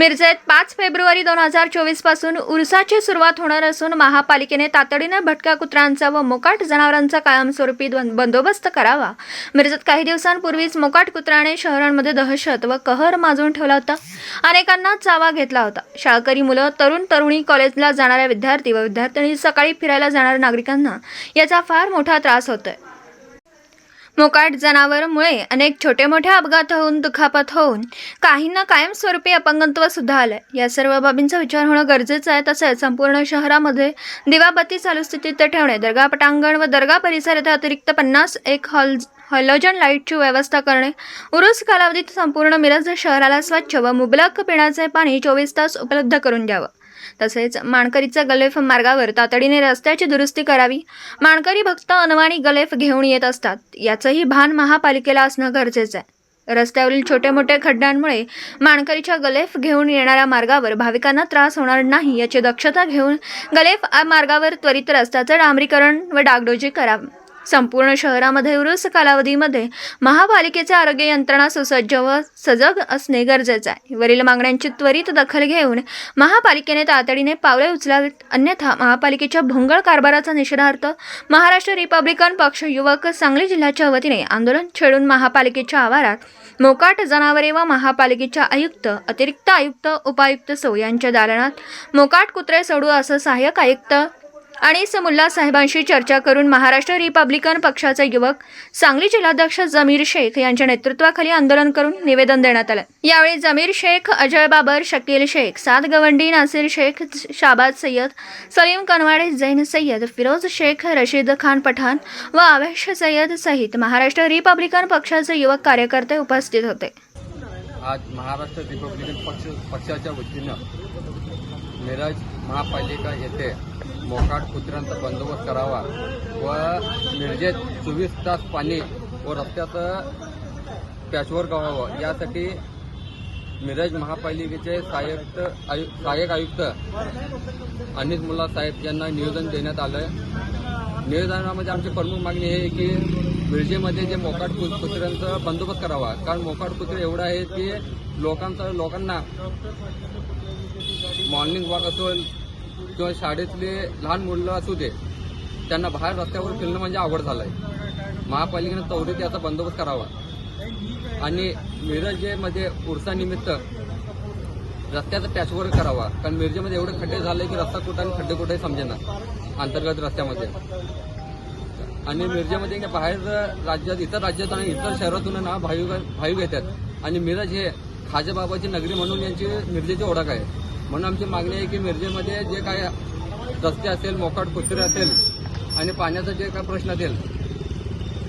मिरजेत पाच फेब्रुवारी दोन हजार चोवीसपासून उरसाची सुरुवात होणार असून महापालिकेने तातडीने भटक्या कुत्र्यांचा व मोकाट जनावरांचा कायमस्वरूपी बंदोबस्त करावा. मिरजेत काही दिवसांपूर्वीच मोकाट कुत्र्याने शहरांमध्ये दहशत व कहर माजून ठेवला होता. अनेकांना चावा घेतला होता. शाळकरी मुलं तरुण तरुणी कॉलेजला जाणाऱ्या विद्यार्थी व विद्यार्थिनी सकाळी फिरायला जाणाऱ्या नागरिकांना याचा फार मोठा त्रास होतोय. मोकाट जनावरमुळे अनेक छोटे मोठे अपघात होऊन दुखापत होऊन काहींना कायमस्वरूपी अपंगत्व सुद्धा आलंय. या सर्व बाबींचा विचार होणं गरजेचं आहे तसेच संपूर्ण शहरामध्ये दिवाबत्ती चालू स्थितीत ठेवणे दर्गा पटांगण व दर्गा परिसरात अतिरिक्त पन्नास एक हॉल हॅलोजन लाईटची व्यवस्था करणे उरुस कालावधीत संपूर्ण मिरज शहराला स्वच्छ व मुबलक पिण्याचे पाणी चोवीस तास उपलब्ध करून द्यावं. तसेच माणकरीचा गलेफ मार्गावर तातडीने रस्त्याची दुरुस्ती करावी. माणकरी भक्त अनवाणी गलेफ घेऊन येत असतात. याचंही भान महापालिकेला असणं गरजेचं आहे. रस्त्यावरील छोटे मोठे खड्ड्यांमुळे माणकरीच्या गलेफ घेऊन येणाऱ्या मार्गावर भाविकांना त्रास होणार नाही याची दक्षता घेऊन गलेफ मार्गावर त्वरित रस्त्याचं डांबरीकरण व डागडोजी करावी. संपूर्ण शहरामध्ये उरुस कालावधीमध्ये महापालिकेच्या आरोग्य यंत्रणा सुसज्ज व सजग असणे गरजेचे आहे. वरील मागण्यांची त्वरित दखल घेऊन महापालिकेने तातडीने पावले उचलावीत. अन्यथा महापालिकेच्या भोंगळ कारभाराचा निषेधार्थ महाराष्ट्र रिपब्लिकन पक्ष युवक सांगली जिल्ह्याच्या वतीने आंदोलन छेडून महापालिकेच्या आवारात मोकाट जनावरे व महापालिकेच्या आयुक्त अतिरिक्त आयुक्त उपायुक्त सौ यांच्या दालनात मोकाट कुत्रे सोडू असं सहाय्यक आयुक्त अनिस मुल्ला साहेबांशी चर्चा करून महाराष्ट्र रिपब्लिकन पक्षाचे युवक सांगली जिल्हाध्यक्ष जमीर शेख यांच्या नेतृत्वाखाली आंदोलन करून निवेदन देण्यात आलं. यावेळी जमीर शेख अजय बाबर शकील शेख साद गवंडी नासिर शेख शाबाद सय्यद सलीम कनवाडे जैन सय्यद फिरोज शेख रशीद खान पठाण व आवेश सय्यद सहित महाराष्ट्र रिपब्लिकन पक्षाचे युवक कार्यकर्ते उपस्थित होते. आज महाराष्ट्र रिपब्लिकन पक्ष पक्षाच्या वतीनं मिरज महापालिका येथे मोकाट कुत्र्यांचा बंदोबस्त करावा व मिरजेत चोवीस तास पाणी व रस्त्याचं पॅचवर्क व्हावं. यासाठी मिरज महापालिकेचे सहाय्यक आयु सहाय्यक आयुक्त अनिल मुल्ला साहेब यांना निवेदन देण्यात आलं निवेदनामध्ये आमची प्रमुख मागणी हे आहे की मिरजेमध्ये जे मोकाट कुत्र्यांचा बंदोबस्त करावा. कारण मोकाट कुत्रे एवढं आहे की लोकांचा लोकांना मॉर्निंग वॉक असो किंवा शाळेतले लहान मुलं असू दे त्यांना बाहेर रस्त्यावर फिरणं म्हणजे आवड झालं आहे महापालिकेनं त्वरित याचा बंदोबस्त करावा. आणि मिरजेमध्ये उर्सानिमित्त रस्त्याचा पॅचवर्क करावा. कारण मिरजेमध्ये एवढे खड्डे झाले की रस्ता कुठं आणि खड्डे कुठे समजेना. अंतर्गत रस्त्यामध्ये. आणि मिरजेमध्ये बाहेर राज्यात इतर राज्यात आणि इतर शहरातून ना भाविक भावी घेतात. आणि मिरज हे खाजेबाबाची नगरी म्हणून यांची मिरजेची ओळख आहे. म्हणून आमची मागणी आहे की मिरजेमध्ये जे काय रस्ते असेल मोकाट कुत्रे असेल आणि पाण्याचा जे काय प्रश्न असेल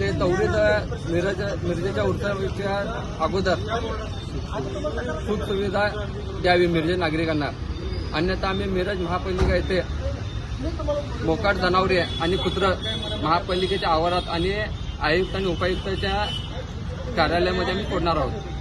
ते तेवढीच मिरज मिरजेच्या उत्सवाच्या अगोदर सुख सुविधा द्यावी मिरजे नागरिकांना. अन्यथा आम्ही मिरज महापालिका येथे मोकाट जनावरे आणि कुत्र महापालिकेच्या आवारात आणि आयुक्त आणि उपायुक्ताच्या कार्यालयामध्ये आम्ही फोडणार आहोत.